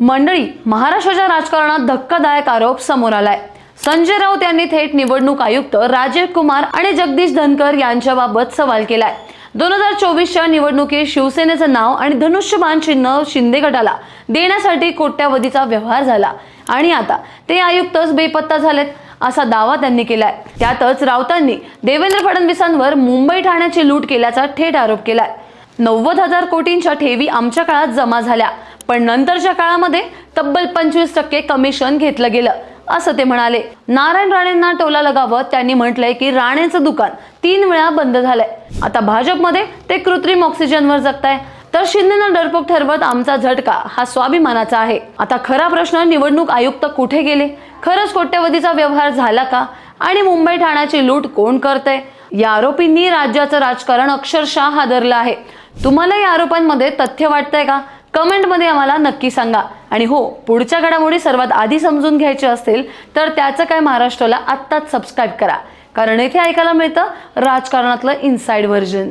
मंडळी महाराष्ट्राच्या राजकारणात धक्कादायक आरोप समोर आलाय. संजय राऊत यांनी थेट निवडणूक आयुक्त राजीव कुमार आणि जगदीश धनकर यांच्याबाबत सवाल केलाय. दोन हजार चोवीसच्या निवडणुकीत शिवसेनेचं नाव आणि धनुष्यबाण चिन्ह शिंदे गटाला देण्यासाठी कोट्यावधीचा व्यवहार झाला. आणि आता ते आयुक्तच बेपत्ता झालेत असा दावा त्यांनी केलाय. त्यातच राऊतांनी देवेंद्र फडणवीसांवर मुंबई ठाण्याची लूट केल्याचा थेट आरोप केलाय. नव्वद हजार कोटींच्या ठेवी आमच्या काळात जमा झाल्या. पण नंतरच्या काळामध्ये तब्बल पंचवीस टक्के कमिशन घेतलं गेलं असं ते म्हणाले. नारायण राणेंना टोला लगावत त्यांनी म्हटलंय की राणेचं दुकान तीन वेळा बंद झालंय. आता भाजपमध्ये ते कृत्रिम ऑक्सिजनवर जगताय. तर शिंदेनं डरपोक ठरवत आमचा झटका हा स्वाभिमानाचा आहे. आता खरा प्रश्न निवडणूक आयुक्त कुठे गेले? खरंच कोट्यवधीचा व्यवहार झाला का? आणि मुंबई ठाण्याची लूट कोण करतंय? या आरोपींनी राज्याचं राजकारण अक्षरशः हादरलं आहे. तुम्हाला या आरोपांमध्ये तथ्य वाटतंय का? कमेंटमध्ये आम्हाला नक्की सांगा. आणि हो पुढच्या घडामोडी सर्वात आधी समजून घ्यायचे असतील तर त्याचं काय महाराष्ट्राला आत्ताच सबस्क्राईब करा. कारण येथे ऐकायला मिळतं राजकारणातलं इनसाइड व्हर्जन